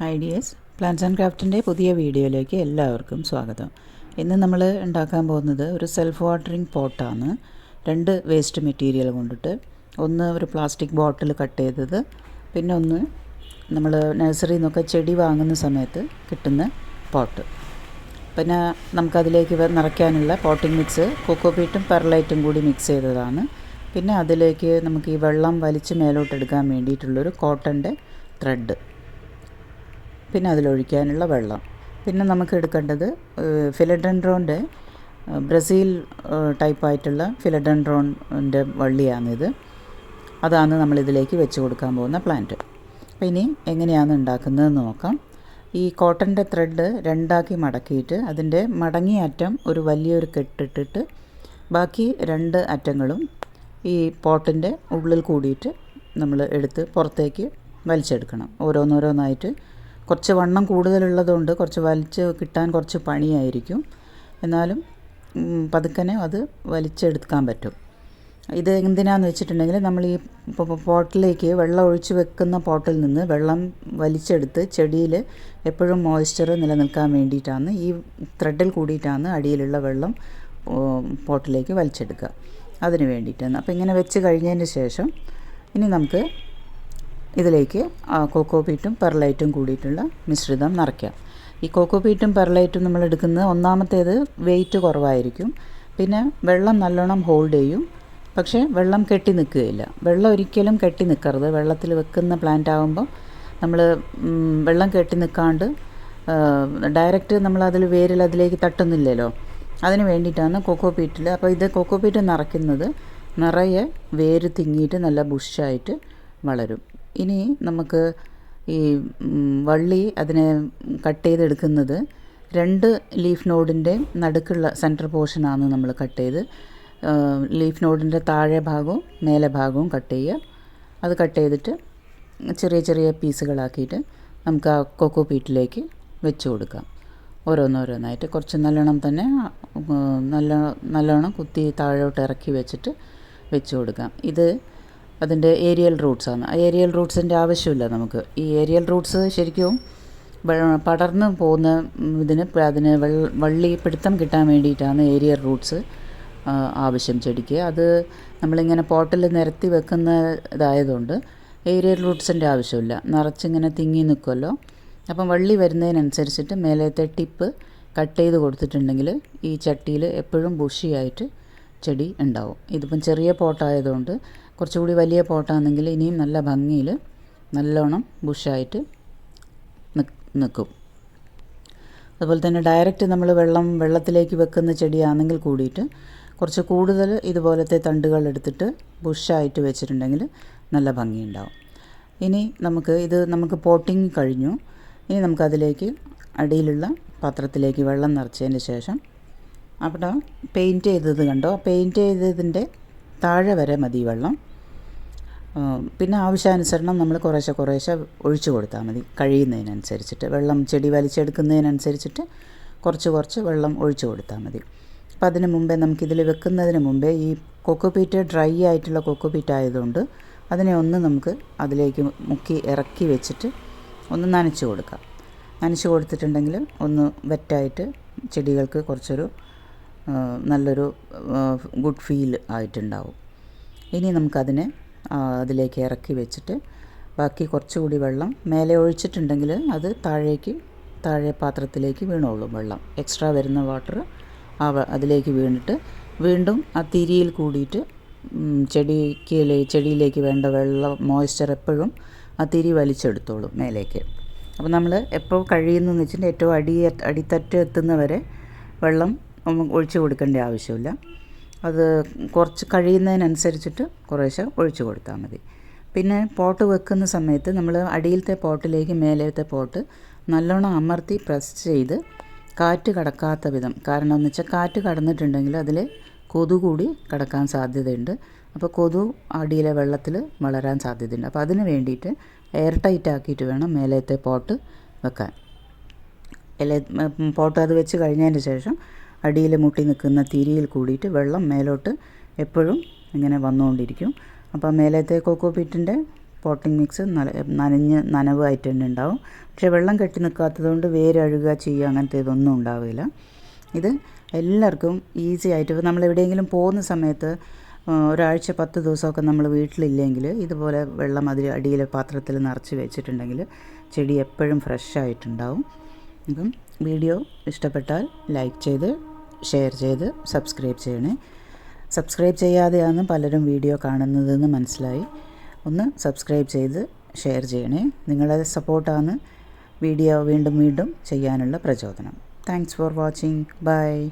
Hi dears plans and ക്രാഫ്റ്റിന്റെ പുതിയ വീഡിയോയിലേക്ക് എല്ലാവർക്കും സ്വാഗതം. ഇന്ന് നമ്മൾ ഉണ്ടാക്കാൻ പോകുന്നത് ഒരു സെൽഫ് വാട്ടറിംഗ് പോട്ടാണ്. രണ്ട് വേസ്റ്റ് മെറ്റീരിയൽ കൊണ്ടിട്ട്. ഒന്ന് ഒരു പ്ലാസ്റ്റിക് ബോട്ടിൽ കട്ട് ചെയ്തത്. പിന്നെ ഒന്ന് നമ്മൾ നഴ്സറിയിൽ നിന്നൊക്കെ ചെടി വാങ്ങുന്ന സമയത്ത് കിട്ടുന്ന പോട്ട്. പിന്നെ നമുക്കതിലേക്ക് നിറയ്ക്കാനുള്ള പോട്ടിംഗ് മിക്സ് കൊക്കോപീറ്റും പെർലൈറ്റും കൂടി മിക്സ് ചെയ്തതാണ്. പിന്നെ അതിലേക്ക് നമുക്ക് ഈ വെള്ളം വലിച്ച് മേലോട്ടെടുക്കാൻ വേണ്ടിയിട്ടുള്ളൊരു കോട്ടന്റെ ത്രെഡ് പിന്നെ അതിലൊഴിക്കാനുള്ള വെള്ളം. പിന്നെ നമുക്ക് എടുക്കേണ്ടത് ഫിലഡൻഡ്രോന്റെ ബ്രസീൽ ടൈപ്പായിട്ടുള്ള ഫിലഡൻഡ്രോണിന്റെ വള്ളിയാണിത്. അതാണ് നമ്മളിതിലേക്ക് വെച്ച് കൊടുക്കാൻ പോകുന്ന പ്ലാന്റ്. അപ്പോൾ ഇനി എങ്ങനെയാണ് ഉണ്ടാക്കുന്നതെന്ന് നോക്കാം. ഈ കോട്ടന്റെ ത്രെഡ് രണ്ടാക്കി മടക്കിയിട്ട് അതിന്റെ മടങ്ങിയ അറ്റം ഒരു വലിയൊരു കെട്ടിട്ടിട്ട് ബാക്കി രണ്ട് അറ്റങ്ങളും ഈ പോട്ടിന്റെ ഉള്ളിൽ കൂടിയിട്ട് നമ്മൾ എടുത്ത് പുറത്തേക്ക് വലിച്ചെടുക്കണം. ഓരോന്നോരോന്നായിട്ട് കുറച്ച് വണ്ണം കൂടുതലുള്ളതുകൊണ്ട് കുറച്ച് വലിച്ച് കിട്ടാൻ കുറച്ച് പണിയായിരിക്കും. എന്നാലും പതുക്കനെ അത് വലിച്ചെടുക്കാൻ പറ്റും. ഇത് എന്തിനാന്ന് വെച്ചിട്ടുണ്ടെങ്കിൽ നമ്മൾ ഈ പോട്ടിലേക്ക് വെള്ളം ഒഴിച്ച് വെക്കുന്ന പോട്ടിൽ നിന്ന് വെള്ളം വലിച്ചെടുത്ത് ചെടിയിൽ എപ്പോഴും മോയ്സ്ചർ നിലനിൽക്കാൻ വേണ്ടിയിട്ടാണ് ഈ ത്രെഡിൽ കൂടിയിട്ടാണ് അടിയിലുള്ള വെള്ളം പോട്ടിലേക്ക് വലിച്ചെടുക്കുക. അതിന് വേണ്ടിയിട്ടാണ്. അപ്പോൾ ഇങ്ങനെ വെച്ച് കഴിഞ്ഞതിന് ശേഷം ഇനി നമുക്ക് ഇതിലേക്ക് കോക്കോ പീറ്റും പെർലൈറ്റും കൂടിയിട്ടുള്ള മിശ്രിതം നിറയ്ക്കാം. ഈ കോക്കോപീറ്റും പെർലൈറ്റും നമ്മൾ എടുക്കുന്നത് ഒന്നാമത്തേത് വെയിറ്റ് കുറവായിരിക്കും. പിന്നെ വെള്ളം നല്ലോണം ഹോൾഡ് ചെയ്യും. പക്ഷേ വെള്ളം കെട്ടി നിൽക്കുകയില്ല. വെള്ളം ഒരിക്കലും കെട്ടി നിൽക്കരുത്. വെള്ളത്തിൽ വെക്കുന്ന പ്ലാന്റ് ആകുമ്പോൾ നമ്മൾ വെള്ളം കെട്ടി നിൽക്കാണ്ട് ഡയറക്റ്റ് നമ്മൾ അതിൽ വേരിൽ അതിലേക്ക് തട്ടുന്നില്ലല്ലോ. അതിന് വേണ്ടിയിട്ടാണ് കൊക്കോ പീറ്റിൽ അപ്പോൾ ഇത് കൊക്കോ പീറ്റ് നിറയ്ക്കുന്നത് നിറയെ വേര് തിങ്ങിയിട്ട് നല്ല ബുഷായിട്ട് വളരും. ഇനി നമുക്ക് ഈ വള്ളി അതിനെ കട്ട് ചെയ്തെടുക്കുന്നത് രണ്ട് ലീഫ് നോഡിന്റെ നടുക്കുള്ള സെന്റർ പോർഷനാണ് നമ്മൾ കട്ട് ചെയ്ത്. ലീഫ് നോഡിന്റെ താഴെ ഭാഗവും മേലെ ഭാഗവും കട്ട് ചെയ്യുക. അത് കട്ട് ചെയ്തിട്ട് ചെറിയ ചെറിയ പീസുകളാക്കിയിട്ട് നമുക്ക് ആ കൊക്കോ പീറ്റിലേക്ക് വെച്ച് കൊടുക്കാം. ഓരോന്നോരോന്നായിട്ട് കുറച്ച് നല്ലോണം തന്നെ നല്ല നല്ലോണം കുത്തി താഴോട്ട് ഇറക്കി വെച്ചിട്ട് വെച്ച് കൊടുക്കാം. ഇത് അതിന്റെ ഏരിയൽ റൂട്ട്സാണ് ആ ഏരിയൽ റൂട്ട്സിന്റെ ആവശ്യമില്ല നമുക്ക്. ഈ ഏരിയൽ റൂട്ട്സ് ശരിക്കും പടർന്നു പോകുന്ന ഇതിന് അതിന് വള്ളി പിടുത്തം കിട്ടാൻ വേണ്ടിയിട്ടാണ് ഏരിയൽ റൂട്ട്സ് ആവശ്യം ചെടിക്ക്. അത് നമ്മളിങ്ങനെ പോട്ടിൽ നിരത്തി വെക്കുന്ന ഇതായതുകൊണ്ട് ഏരിയൽ റൂട്ട്സിന്റെ ആവശ്യമില്ല. നിറച്ചിങ്ങനെ തിങ്ങി നിൽക്കുമല്ലോ അപ്പം വള്ളി വരുന്നതിനനുസരിച്ചിട്ട് മേലത്തെ ടിപ്പ് കട്ട് ചെയ്ത് കൊടുത്തിട്ടുണ്ടെങ്കിൽ ഈ ചട്ടിയിൽ എപ്പോഴും ബുഷിയായിട്ട് ചെടി ഉണ്ടാവും. ഇതിപ്പം ചെറിയ പോട്ടായതുകൊണ്ട് കുറച്ചുകൂടി വലിയ പോട്ടാണെങ്കിൽ ഇനിയും നല്ല ഭംഗിയിൽ നല്ലോണം ബുഷായിട്ട് നിൽക്കും അതുപോലെ തന്നെ ഡയറക്റ്റ് നമ്മൾ വെള്ളം വെള്ളത്തിലേക്ക് വെക്കുന്ന ചെടിയാണെങ്കിൽ കൂടിയിട്ട് കുറച്ച് കൂടുതൽ ഇതുപോലത്തെ തണ്ടുകൾ എടുത്തിട്ട് ബുഷായിട്ട് വെച്ചിട്ടുണ്ടെങ്കിൽ നല്ല ഭംഗിയുണ്ടാവും. ഇനി നമുക്ക് ഇത് നമുക്ക് പോട്ടിങ് കഴിഞ്ഞു. ഇനി നമുക്കതിലേക്ക് അടിയിലുള്ള പാത്രത്തിലേക്ക് വെള്ളം നിറച്ചതിന് ശേഷം അവിടെ പെയിന്റ് ചെയ്തത് കണ്ടോ? പെയിന്റ് ചെയ്തതിന്റെ താഴെ വരെ മതി വെള്ളം. പിന്നെ ആവശ്യാനുസരണം നമ്മൾ കുറേശ്ശെ കുറേശ്ശെ ഒഴിച്ചു കൊടുത്താൽ മതി. കഴിയുന്നതിനനുസരിച്ചിട്ട് വെള്ളം ചെടി വലിച്ചെടുക്കുന്നതിനനുസരിച്ചിട്ട് കുറച്ച് കുറച്ച് വെള്ളം ഒഴിച്ചു കൊടുത്താൽ മതി. അപ്പം അതിന് മുമ്പേ നമുക്കിതിൽ വെക്കുന്നതിന് മുമ്പേ ഈ കൊക്കുപീറ്റ് ഡ്രൈ ആയിട്ടുള്ള കൊക്കുപീറ്റ് ആയതുകൊണ്ട് അതിനെ ഒന്ന് നമുക്ക് അതിലേക്ക് മുക്കി ഇറക്കി വെച്ചിട്ട് ഒന്ന് നനച്ച് കൊടുക്കാം. നനച്ച് കൊടുത്തിട്ടുണ്ടെങ്കിൽ ഒന്ന് വെറ്റായിട്ട് ചെടികൾക്ക് കുറച്ചൊരു നല്ലൊരു ഗുഡ് ഫീൽ ആയിട്ടുണ്ടാവും. ഇനി നമുക്കതിനെ അതിലേക്ക് ഇറക്കി വെച്ചിട്ട് ബാക്കി കുറച്ചുകൂടി വെള്ളം മേലെ ഒഴിച്ചിട്ടുണ്ടെങ്കിൽ അത് താഴേക്ക് താഴെ പാത്രത്തിലേക്ക് വീണോളും വെള്ളം. എക്സ്ട്രാ വരുന്ന വാട്ടർ ആ അതിലേക്ക് വീണിട്ട് വീണ്ടും ആ തിരിയിൽ കൂടിയിട്ട് ചെടിക്ക് ചെടിയിലേക്ക് വേണ്ട വെള്ളം മോയ്സ്ചർ എപ്പോഴും ആ തിരി വലിച്ചെടുത്തോളും മേലേക്ക്. അപ്പോൾ നമ്മൾ എപ്പോൾ കഴിയുന്നതെന്ന് വെച്ചിട്ടുണ്ടെങ്കിൽ ഏറ്റവും അടി അടിത്തട്ട് എത്തുന്നവരെ വെള്ളം ഒഴിച്ചു കൊടുക്കേണ്ട ആവശ്യമില്ല. അത് കുറച്ച് കഴിയുന്നതിനനുസരിച്ചിട്ട് കുറേശ്ശെ ഒഴിച്ചു കൊടുത്താൽ മതി. പിന്നെ പോട്ട് വെക്കുന്ന സമയത്ത് നമ്മൾ അടിയിലത്തെ പോട്ടിലേക്ക് മേലത്തെ പോട്ട് നല്ലോണം അമർത്തി പ്രസ് ചെയ്ത് കാറ്റ് കടക്കാത്ത വിധം. കാരണം എന്ന് വെച്ചാൽ കാറ്റ് കടന്നിട്ടുണ്ടെങ്കിൽ അതിൽ കൊതു കൂടി കടക്കാൻ സാധ്യതയുണ്ട്. അപ്പോൾ കൊതു അടിയിലെ വെള്ളത്തിൽ വളരാൻ സാധ്യതയുണ്ട്. അപ്പോൾ അതിന് വേണ്ടിയിട്ട് എയർ ടൈറ്റ് ആക്കിയിട്ട് വേണം മേലത്തെ പോട്ട് വെക്കാൻ. ഇല പോട്ട് അത് വെച്ച് കഴിഞ്ഞതിന് ശേഷം അടിയിൽ മുട്ടി നിൽക്കുന്ന തിരിയിൽ കൂടിയിട്ട് വെള്ളം മേലോട്ട് എപ്പോഴും ഇങ്ങനെ വന്നുകൊണ്ടിരിക്കും. അപ്പോൾ മേലത്തെ കോക്കോ പീറ്റിന്റെ പോട്ടിംഗ് മിക്സ് നല്ല നനഞ്ഞ് നനവായിട്ട് തന്നെ ഉണ്ടാവും. പക്ഷേ വെള്ളം കെട്ടി നിൽക്കാത്തതുകൊണ്ട് വേരഴുക ചെയ്യുക അങ്ങനത്തെ ഇതൊന്നും ഉണ്ടാവില്ല. ഇത് എല്ലാവർക്കും ഈസി ആയിട്ട് ഇപ്പോൾ നമ്മൾ എവിടെയെങ്കിലും പോകുന്ന സമയത്ത് ഒരാഴ്ച പത്ത് ദിവസമൊക്കെ നമ്മൾ വീട്ടിലില്ലെങ്കിൽ ഇതുപോലെ വെള്ളം അതിൽ അടിയിലെ പാത്രത്തിൽ നിറച്ച് വെച്ചിട്ടുണ്ടെങ്കിൽ ചെടി എപ്പോഴും ഫ്രഷ് ആയിട്ടുണ്ടാവും. അപ്പം വീഡിയോ ഇഷ്ടപ്പെട്ടാൽ ലൈക്ക് ചെയ്ത് ഷെയർ ചെയ്ത് സബ്സ്ക്രൈബ് ചെയ്യണേ. സബ്സ്ക്രൈബ് ചെയ്യാതെയാണ് പലരും വീഡിയോ കാണുന്നതെന്ന് മനസ്സിലായി. ഒന്ന് സബ്സ്ക്രൈബ് ചെയ്ത് ഷെയർ ചെയ്യണേ. നിങ്ങളുടെ സപ്പോർട്ടാണ് വീഡിയോ വീണ്ടും വീണ്ടും ചെയ്യാനുള്ള പ്രചോദനം. Thanks for watching. ബൈ.